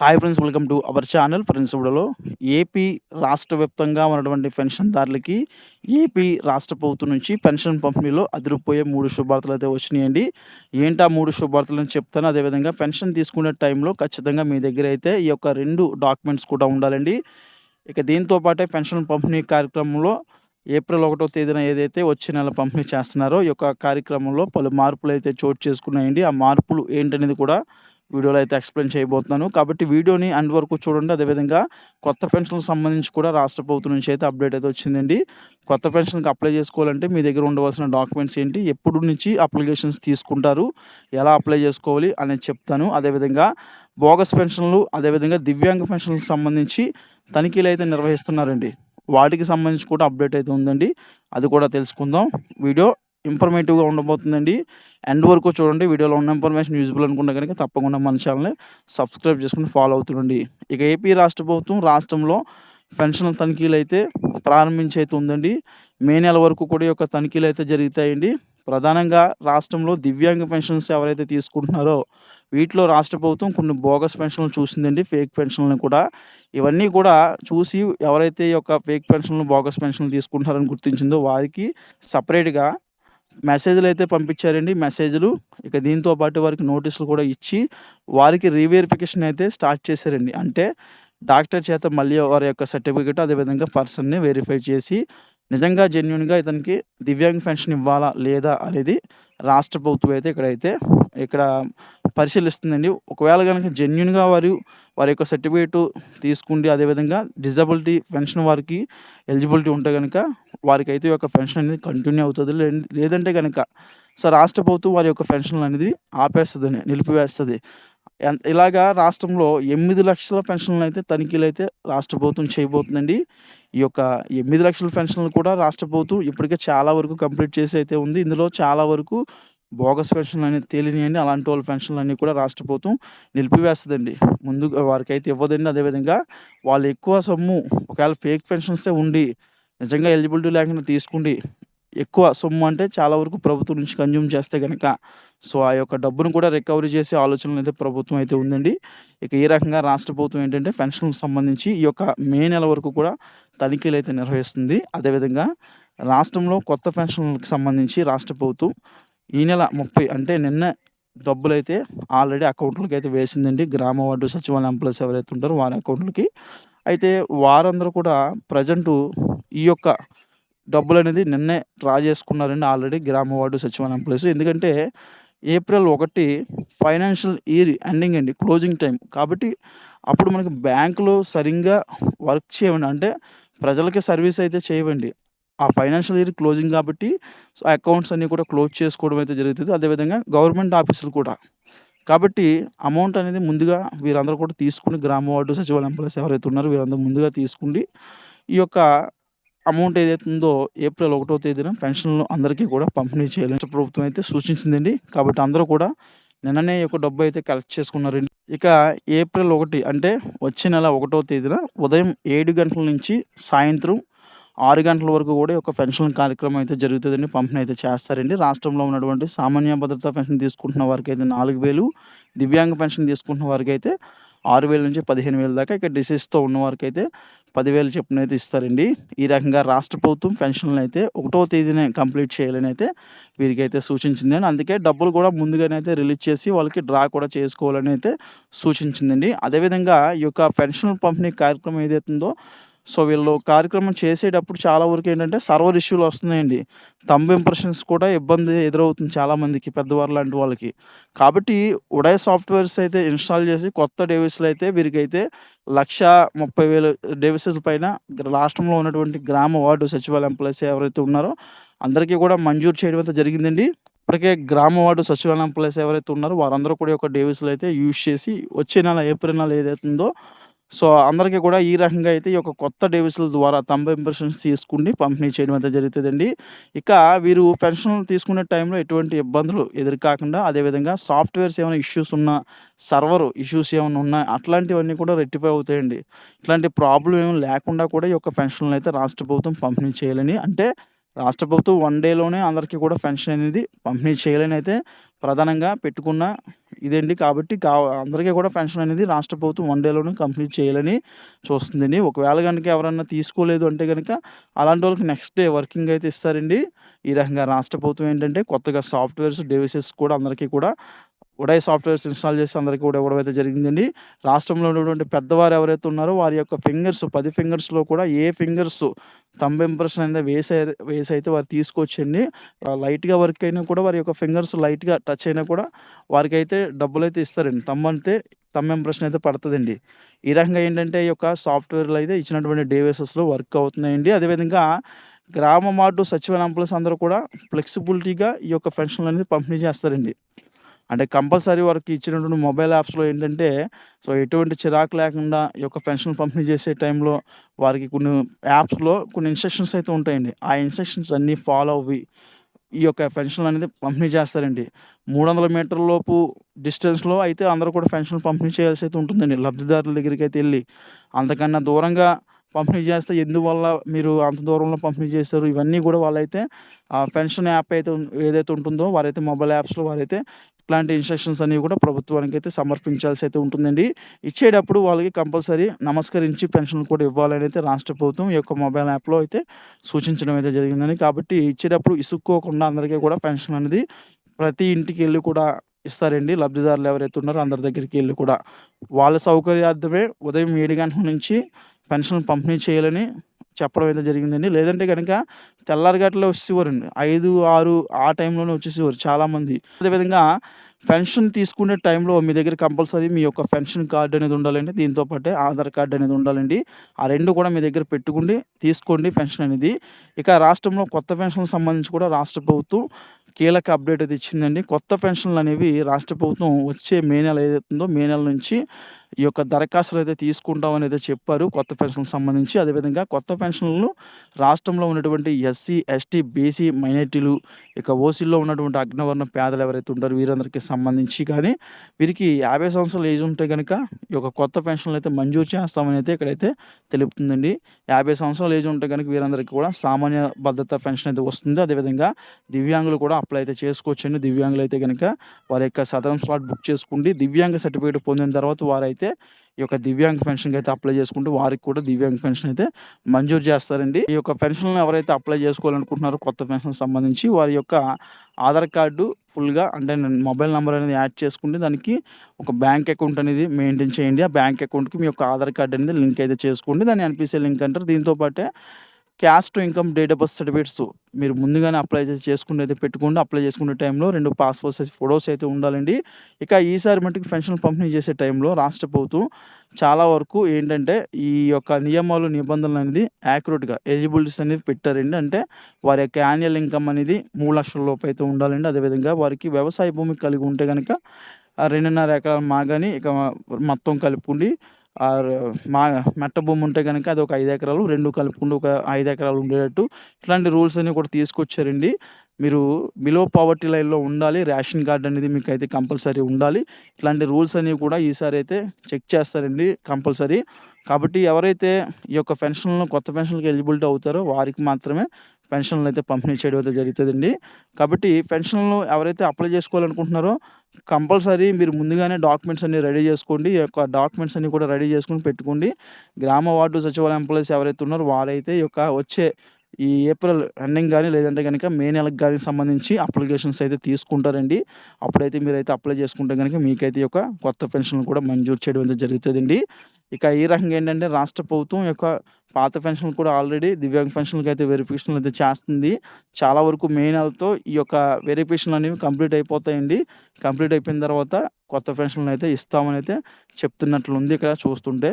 Hi friends welcome to our channel friends ఇప్పుడులో AP రాష్ట్ర వ్యాప్తంగా ఉన్నటువంటి పెన్షన్దారులకి ఏపీ రాష్ట్ర ప్రభుత్వం నుంచి పెన్షన్ పంపిణీలో అదిరిపోయే మూడు శుభార్తలు అయితే వచ్చినాయండి. ఏంటి ఆ మూడు శుభార్తలు అని చెప్తాను. అదేవిధంగా పెన్షన్ తీసుకునే టైంలో ఖచ్చితంగా మీ దగ్గర అయితే ఈ యొక్క రెండు డాక్యుమెంట్స్ కూడా ఉండాలండి. ఇక దీంతో పాటే పెన్షన్ పంపిణీ కార్యక్రమంలో ఏప్రిల్ ఒకటో తేదీన ఏదైతే వచ్చే నెల పంపిణీ చేస్తున్నారో ఈ యొక్క కార్యక్రమంలో పలు మార్పులు అయితే చోటు చేసుకున్నాయండి. ఆ మార్పులు ఏంటనేది కూడా వీడియోలో అయితే ఎక్స్ప్లెయిన్ చేయబోతున్నాను. కాబట్టి వీడియోని అండ్ వరకు చూడండి. అదేవిధంగా కొత్త పెన్షన్కి సంబంధించి కూడా రాష్ట్ర ప్రభుత్వం నుంచి అయితే అప్డేట్ అయితే వచ్చిందండి. కొత్త పెన్షన్కి అప్లై చేసుకోవాలంటే మీ దగ్గర ఉండవలసిన డాక్యుమెంట్స్ ఏంటి? ఎప్పుడు నుంచి అప్లికేషన్స్ తీసుకుంటారు? ఎలా అప్లై చేసుకోవాలి? అనేది చెప్తాను. అదేవిధంగా బోగస్ పెన్షన్లు అదేవిధంగా దివ్యాంగ పెన్షన్లకు సంబంధించి తనిఖీలు అయితే నిర్వహిస్తున్నారండి. వాటికి సంబంధించి కూడా అప్డేట్ అయితే ఉందండి. అది కూడా తెలుసుకుందాం. వీడియో ఇన్ఫర్మేటివ్గా ఉండబోతుందండి. ఎండ్ వరకు చూడండి. వీడియోలో ఉన్న ఇన్ఫర్మేషన్ యూజ్ఫుల్ అనుకుంటే కనుక తప్పకుండా మన ఛానల్ని సబ్స్క్రైబ్ చేసుకుని ఫాలో అవుతుండండి. ఇక ఏపీ రాష్ట్ర ప్రభుత్వం రాష్ట్రంలో పెన్షన్ తనిఖీలు అయితే ప్రారంభించి అయితే ఉందండి మే నెల వరకు కూడా ఈ యొక్క తనిఖీలు అయితే జరుగుతాయండి. ప్రధానంగా రాష్ట్రంలో దివ్యాంగ పెన్షన్స్ ఎవరైతే తీసుకుంటున్నారో వీటిలో రాష్ట్ర ప్రభుత్వం కొన్ని బోగస్ పెన్షన్లు చూసిందండి. ఫేక్ పెన్షన్లను కూడా. ఇవన్నీ కూడా చూసి ఎవరైతే ఈ యొక్క ఫేక్ పెన్షన్లు బోగస్ పెన్షన్లు తీసుకుంటున్నారని గుర్తించిందో వారికి సపరేట్గా మెసేజ్లు అయితే పంపించారండి. మెసేజ్లు ఇక దీంతో పాటు వారికి నోటీసులు కూడా ఇచ్చి వారికి రీవెరిఫికేషన్ అయితే స్టార్ట్ చేశారండి. అంటే డాక్టర్ చేత మళ్ళీ వారి యొక్క సర్టిఫికేట్ అదేవిధంగా పర్సన్ని వెరిఫై చేసి నిజంగా జెన్యున్గా ఇతనికి దివ్యాంగ్ పెన్షన్ ఇవ్వాలా లేదా అనేది రాష్ట్ర ప్రభుత్వం అయితే ఇక్కడైతే ఇక్కడ పరిశీలిస్తుందండి. ఒకవేళ కనుక జెన్యున్గా వారు వారి యొక్క సర్టిఫికేట్ తీసుకుండి అదేవిధంగా డిజబిలిటీ పెన్షన్ వారికి ఎలిజిబిలిటీ ఉంటే కనుక వారికి అయితే యొక్క పెన్షన్ అనేది కంటిన్యూ అవుతుంది. లేదంటే కనుక సో రాష్ట్ర ప్రభుత్వం వారి యొక్క పెన్షన్లు అనేది ఆపేస్తుంది నిలిపివేస్తుంది. ఇలాగా రాష్ట్రంలో ఎనిమిది లక్షల పెన్షన్లు అయితే తనిఖీలు అయితే రాష్ట్ర ప్రభుత్వం చేయబోతుందండి. ఈ యొక్క ఎనిమిది లక్షల పెన్షన్లు కూడా రాష్ట్ర ప్రభుత్వం ఇప్పటికే చాలా వరకు కంప్లీట్ చేసి అయితే ఉంది. ఇందులో చాలా వరకు బోగస్ పెన్షన్లు అనేది తేలినాయండి. అలాంటి వాళ్ళ పెన్షన్లు అన్నీ కూడా రాష్ట్ర ప్రభుత్వం నిలిపివేస్తుందండి. ముందు వారికైతే ఇవ్వదండి. అదేవిధంగా వాళ్ళు ఎక్కువ సొమ్ము ఒకవేళ ఫేక్ పెన్షన్సే ఉండి నిజంగా ఎలిజిబిలిటీ లేకుండా తీసుకుండి. ఎక్కువ సొమ్ము అంటే చాలా వరకు ప్రభుత్వం నుంచి కన్జ్యూమ్ చేస్తే కనుక సో ఆ యొక్క డబ్బును కూడా రికవరీ చేసే ఆలోచనలు అయితే ప్రభుత్వం అయితే ఉందండి. ఇక ఈ రకంగా రాష్ట్ర ప్రభుత్వం ఏంటంటే పెన్షన్కి సంబంధించి ఈ యొక్క మే నెల వరకు కూడా తనిఖీలు అయితే నిర్వహిస్తుంది. అదేవిధంగా రాష్ట్రంలో కొత్త పెన్షన్లకు సంబంధించి రాష్ట్ర ప్రభుత్వం ఈ నెల ముప్పై అంటే నిన్న డబ్బులు అయితే ఆల్రెడీ అకౌంట్లకి అయితే వేసిందండి. గ్రామ వార్డు సచివాలయం ఎంప్లాయీస్ ఎవరైతే ఉంటారో వారి అకౌంట్లకి. అయితే వారందరూ కూడా ప్రజెంటు ఈ యొక్క డబ్బులు అనేది నిన్నే డ్రా చేసుకున్నారండి ఆల్రెడీ గ్రామ వార్డు సచివాలయం ఎంప్లాయీస్ ఎందుకంటే ఏప్రిల్ ఒకటి ఫైనాన్షియల్ ఇయర్ ఎండింగ్ అండి క్లోజింగ్ టైం. కాబట్టి అప్పుడు మనకి బ్యాంకులో సరిగ్గా వర్క్ చేయండి అంటే ప్రజలకి సర్వీస్ అయితే చేయవండి. ఆ ఫైనాన్షియల్ ఇయర్ క్లోజింగ్ కాబట్టి సో అకౌంట్స్ అన్నీ కూడా క్లోజ్ చేసుకోవడం అయితే జరుగుతుంది. అదేవిధంగా గవర్నమెంట్ ఆఫీసులు కూడా కాబట్టి అమౌంట్ అనేది ముందుగా వీరందరూ కూడా తీసుకుని గ్రామ వార్డు సచివాలయం ప్లస్ ఎవరైతే ఉన్నారో వీరందరూ ముందుగా తీసుకుని ఈ యొక్క అమౌంట్ ఏదైతే ఉందో ఏప్రిల్ ఒకటో తేదీన పెన్షన్లు అందరికీ కూడా పంపిణీ చేయాలని ప్రభుత్వం అయితే సూచించిందండి. కాబట్టి అందరూ కూడా నిన్ననే యొక్క డబ్బు అయితే కలెక్ట్ చేసుకున్నారండి. ఇక ఏప్రిల్ ఒకటి అంటే వచ్చే నెల ఒకటో తేదీన ఉదయం ఏడు గంటల నుంచి సాయంత్రం ఆరు గంటల వరకు కూడా ఒక పెన్షన్ కార్యక్రమం అయితే జరుగుతుందండి పంపిణీ అయితే చేస్తారండి. రాష్ట్రంలో ఉన్నటువంటి సామాన్య భద్రతా పెన్షన్ తీసుకుంటున్న వారికి అయితే నాలుగు వేలు దివ్యాంగ పెన్షన్ తీసుకుంటున్న వారికి అయితే ఆరు వేల నుంచి పదిహేను వేల దాకా ఇక డిసీజ్తో ఉన్న వారికి అయితే పదివేలు చెప్పున అయితే ఇస్తారండి. ఈ రకంగా రాష్ట్ర ప్రభుత్వం పెన్షన్లు అయితే ఒకటో తేదీనే కంప్లీట్ చేయాలని అయితే వీరికైతే సూచించింది అని అందుకే డబ్బులు కూడా ముందుగానే అయితే రిలీజ్ చేసి వాళ్ళకి డ్రా కూడా చేసుకోవాలని అయితే సూచించిందండి. అదేవిధంగా ఈ యొక్క పెన్షన్ పంపిణీ కార్యక్రమం ఏదైతుందో సో వీళ్ళు కార్యక్రమం చేసేటప్పుడు చాలా వరకు ఏంటంటే సర్వర్ ఇష్యూలు వస్తున్నాయండి. తంబ్ ఇంప్రెషన్స్ కూడా ఇబ్బంది ఎదురవుతుంది చాలామందికి పెద్దవారు లాంటి వాళ్ళకి. కాబట్టి ఉడయ్ సాఫ్ట్వేర్స్ అయితే ఇన్స్టాల్ చేసి కొత్త డేవిస్లు అయితే వీరికైతే లక్ష ముప్పై వేలు డేవిసెస్ పైన రాష్ట్రంలో ఉన్నటువంటి గ్రామ వార్డు సచివాలయ ఎంప్లాయీస్ ఎవరైతే ఉన్నారో అందరికీ కూడా మంజూరు చేయడం అయితే జరిగిందండి. ఇప్పటికే గ్రామ వార్డు సచివాలయం ఎంప్లాయీస్ ఎవరైతే ఉన్నారో వారందరూ కూడా ఒక డేవిస్లు అయితే యూజ్ చేసి వచ్చే నెల ఏప్రిల్ నెల ఏదైతుందో సో అందరికీ కూడా ఈ రకంగా అయితే ఈ యొక్క కొత్త డేవిస్ల ద్వారా తొంభై ఇంప్రెషన్స్ తీసుకుని పంపిణీ చేయడం అయితే జరుగుతుందండి. ఇక వీరు పెన్షన్ తీసుకునే టైంలో ఎటువంటి ఇబ్బందులు ఎదురుకాకుండా అదేవిధంగా సాఫ్ట్వేర్స్ ఏమైనా ఇష్యూస్ ఉన్నా సర్వర్ ఇష్యూస్ ఏమైనా ఉన్నా అట్లాంటివన్నీ కూడా రెక్టిఫై అవుతాయండి. ఇట్లాంటి ప్రాబ్లం ఏమి లేకుండా కూడా ఈ యొక్క పెన్షన్లు అయితే రాష్ట్ర ప్రభుత్వం పంపిణీ చేయాలని అంటే రాష్ట్ర ప్రభుత్వం వన్ డేలోనే అందరికీ కూడా పెన్షన్ అనేది పంపిణీ చేయాలని అయితే ప్రధానంగా పెట్టుకున్న ఇదేంటి కాబట్టి కా అందరికీ కూడా పెన్షన్ అనేది రాష్ట్ర ప్రభుత్వం వన్ డేలోనే కంప్లీట్ చేయాలని చూస్తుందండి. ఒకవేళ కనుక ఎవరన్నా తీసుకోలేదు అంటే కనుక అలాంటి వాళ్ళకి నెక్స్ట్ డే వర్కింగ్ అయితే ఇస్తారండి. ఈ రకంగా రాష్ట్ర ప్రభుత్వం ఏంటంటే కొత్తగా సాఫ్ట్‌వేర్స్, డివైసెస్ కూడా అందరికీ కూడా ఉడాయ్ సాఫ్ట్‌వేర్స్ ఇన్‌స్టాల్ చేసి అందరికీ కూడా ఇవ్వడం అయితే జరిగిందండి. రాష్ట్రంలో ఉన్నటువంటి పెద్దవారు ఎవరైతే ఉన్నారో వారి యొక్క ఫింగర్స్ పది ఫింగర్స్‌లో కూడా ఏ ఫింగర్స్ థంబ్ ఇంప్రెషన్ అనేది వేసి అయితే వారు తీసుకొచ్చండి లైట్‌గా వర్క్ అయినా కూడా వారి యొక్క ఫింగర్స్ లైట్‌గా టచ్ అయినా కూడా వారికైతే డబ్బులైతే ఇస్తారండి. థంబ్ అంటే థంబ్ ఇంప్రెషన్ అయితే పడతదండి. ఈ రకంగా ఏంటంటే ఈ యొక్క సాఫ్ట్‌వేర్‌లు అయితే ఇచ్చినటువంటి డేవేసెస్లో వర్క్ అవుతున్నాయండి. అదేవిధంగా గ్రామ మార్డు సచివాలయ ఎంప్లాయీస్ అందరూ కూడా ఫ్లెక్సిబిలిటీగా ఈ యొక్క పెన్షన్‌లు అనేది పంపిణీ చేస్తారండి. అంటే కంపల్సరీ వారికి ఇచ్చినటువంటి మొబైల్ యాప్స్‌లో ఏంటంటే సో ఎటువంటి చిరాకు లేకుండా ఈ యొక్క పెన్షన్ పంపిణీ చేసే టైంలో వారికి కొన్ని యాప్స్‌లో కొన్ని ఇన్‌స్ట్రక్షన్స్ అయితే ఉంటాయండి. ఆ ఇన్‌స్ట్రక్షన్స్ అన్నీ ఫాలో అవి ఈ యొక్క పెన్షన్ అనేది పంపిణీ చేస్తారండి. 300 మీటర్ల లోపు డిస్టెన్స్‌లో అయితే అందరూ కూడా పెన్షన్ పంపిణీ చేయాల్సి అయితే ఉంటుందండి. లబ్ధిదారుల దగ్గరికి అయితే వెళ్ళి అంతకన్నా దూరంగా పంపిణీ చేస్తే ఎందువల్ల మీరు అంత దూరంలో పంపిణీ చేశారు ఇవన్నీ కూడా వాళ్ళైతే పెన్షన్ యాప్ అయితే ఏదైతే ఉంటుందో వారైతే మొబైల్ యాప్స్‌లో వారైతే ఇట్లాంటి ఇన్‌స్ట్రక్షన్స్ అనేవి కూడా ప్రభుత్వానికైతే సమర్పించాల్సి అయితే ఉంటుందండి. ఇచ్చేటప్పుడు వాళ్ళకి కంపల్సరీ నమస్కరించి పెన్షన్‌లు కూడా ఇవ్వాలని అయితే రాష్ట్ర ప్రభుత్వం ఈ యొక్క మొబైల్ యాప్‌లో అయితే సూచించడం అయితే జరిగిందని కాబట్టి ఇచ్చేటప్పుడు ఇసుక్కోకుండా అందరికీ కూడా పెన్షన్ అనేది ప్రతి ఇంటికి వెళ్ళి కూడా ఇస్తారండి. లబ్ధిదారులు ఎవరైతే ఉన్నారో అందరి దగ్గరికి వెళ్ళి కూడా. వాళ్ళ సౌకర్యార్థమే ఉదయం ఏడు గంటల నుంచి పెన్షన్‌లు పంపిణీ చేయాలని చెప్పడం అయితే జరిగిందండి. లేదంటే కనుక తెల్లారిగట్ల వచ్చేసేవారండి. 5, 6 ఆ టైంలోనే వచ్చేసేవారు చాలామంది. అదేవిధంగా పెన్షన్ తీసుకునే టైంలో మీ దగ్గర కంపల్సరీ మీ యొక్క పెన్షన్ కార్డు అనేది ఉండాలండి. దీంతో పాటే ఆధార్ కార్డ్ అనేది ఉండాలండి. ఆ రెండు కూడా మీ దగ్గర పెట్టుకుండి తీసుకోండి పెన్షన్ అనేది. ఇక రాష్ట్రంలో కొత్త పెన్షన్‌లకు సంబంధించి కూడా రాష్ట్ర ప్రభుత్వం కీలక అప్డేట్ అయితే ఇచ్చిందండి. కొత్త పెన్షన్‌లు అనేవి రాష్ట్ర ప్రభుత్వం వచ్చే మే నెల ఏదైతుందో మే నెల నుంచి ఈ యొక్క దరఖాస్తులు అయితే తీసుకుంటామని అయితే చెప్పారు. కొత్త పెన్షన్‌లకు సంబంధించి. అదేవిధంగా కొత్త పెన్షన్‌లు రాష్ట్రంలో ఉన్నటువంటి ఎస్సీ, ఎస్టీ, బీసీ మైనారిటీలు ఇక ఓసీల్లో ఉన్నటువంటి అగ్రవర్ణ పేదలు ఎవరైతే ఉంటారో వీరందరికీ సంబంధించి కానీ వీరికి యాభై సంవత్సరాలు ఏజ్ ఉంటే కనుక ఈ యొక్క కొత్త పెన్షన్‌లు అయితే మంజూరు చేస్తామని అయితే ఇక్కడైతే తెలుపుతుందండి. యాభై సంవత్సరాలు ఏజ్ ఉంటే గనక వీరందరికీ కూడా సామాన్య భద్రత పెన్షన్ అయితే వస్తుంది. అదేవిధంగా దివ్యాంగులు కూడా అప్లై అయితే చేసుకోవచ్చండి. దివ్యాంగులు అయితే కనుక వారి యొక్క సదరం స్లాట్ బుక్ చేసుకోండి. దివ్యాంగ సర్టిఫికేట్ పొందిన తర్వాత వారైతే ఈ యొక్క దివ్యాంగ పెన్షన్‌కి అయితే అప్లై చేసుకుంటే వారికి కూడా దివ్యాంగ పెన్షన్ అయితే మంజూరు చేస్తారండి. ఈ యొక్క పెన్షన్ ఎవరైతే అప్లై చేసుకోవాలనుకుంటున్నారో కొత్త పెన్షన్‌కి సంబంధించి వారి యొక్క ఆధార్ కార్డు ఫుల్‌గా అంటే మొబైల్ నెంబర్ అనేది యాడ్ చేసుకుంటే దానికి ఒక బ్యాంక్ అకౌంట్ అనేది మెయింటైన్ చేయండి. ఆ బ్యాంక్ అకౌంట్‌కి మీ యొక్క ఆధార్ కార్డ్ అనేది లింక్ అయితే చేసుకోండి. దాన్ని ఎన్పిసి లింక్ అంటారు. దీంతో caste income date of birth certificates మీరు ముందుగానే అప్లై అయితే చేసుకొని అయితే పెట్టుకోండి. అప్లై చేసుకునే టైంలో రెండు పాస్‌పోర్ట్ సైజ్ ఫోటోస్ అయితే ఉండాలండి. ఇక ఈసారి మట్టుకు పెన్షన్ పంపిణీ చేసే టైంలో రాష్ట్ర ప్రభుత్వం చాలా వరకు ఏంటంటే ఈ యొక్క నియమాలు, నిబంధనలు అనేది యాక్యురేట్‌గా ఎలిజిబిలిటీస్ అనేది పెట్టారండి. అంటే వారి యొక్క యాన్యువల్ ఇన్‌కమ్ అనేది 3,00,000 లోపు అయితే ఉండాలండి. అదేవిధంగా వారికి వ్యవసాయ భూమి కలిగి ఉంటే గనక ఆహ్, 2.5 ఎకరాల మాగాని ఇక మొత్తం కలుపుకుండి మా మెట్ట భూమి ఉంటే కనుక అది ఒక ఐదు ఎకరాలు రెండు కలుపుకుంటూ ఒక ఐదు ఎకరాలు ఉండేటట్టు ఇట్లాంటి రూల్స్ అన్ని కూడా తీసుకొచ్చారండి. మీరు బిలో పావర్టీ లైన్‌లో ఉండాలి. రేషన్ కార్డ్ అనేది మీకైతే కంపల్సరీ ఉండాలి. ఇట్లాంటి రూల్స్ అనేవి కూడా ఈసారి అయితే చెక్ చేస్తారండి కంపల్సరీ. కాబట్టి ఎవరైతే ఈ యొక్క పెన్షన్‌లను కొత్త పెన్షన్లకు ఎలిజిబిలిటీ అవుతారో వారికి మాత్రమే పెన్షన్‌లు అయితే పంపిణీ చేయడం అయితే జరుగుతుందండి కాబట్టి పెన్షన్‌లు ఎవరైతే అప్లై చేసుకోవాలనుకుంటున్నారో కంపల్సరీ మీరు ముందుగానే డాక్యుమెంట్స్ అన్నీ రెడీ చేసుకోండి. ఈ యొక్క డాక్యుమెంట్స్ అన్నీ కూడా రెడీ చేసుకొని పెట్టుకోండి. గ్రామ వార్డు సచివాలయ ఎంప్లాయీస్ ఎవరైతే ఉన్నారో వారైతే ఈ యొక్క వచ్చే ఈ ఏప్రిల్ ఎండింగ్ కానీ లేదంటే గనక మే నెలకు కానీ సంబంధించి అప్లికేషన్స్ అయితే తీసుకుంటారండి. అప్పుడైతే మీరైతే అప్లై చేసుకుంటే కనుక మీకైతే ఈ యొక్క కొత్త పెన్షన్‌లు కూడా మంజూరు చేయడం అయితే జరుగుతుందండి ఇక ఈ రకంగా ఏంటంటే రాష్ట్ర ప్రభుత్వం యొక్క పాత పెన్షన్‌లు కూడా ఆల్రెడీ దివ్యాంగ పెన్షన్లకు అయితే వెరిఫికేషన్ అయితే చేస్తుంది. చాలా వరకు మే నెలతో ఈ యొక్క వెరిఫికేషన్‌లు అనేవి కంప్లీట్ అయిపోతాయండి. కంప్లీట్ అయిపోయిన తర్వాత కొత్త పెన్షన్‌లు అయితే ఇస్తామని అయితే చెప్తున్నట్లుంది ఇక్కడ చూస్తుంటే.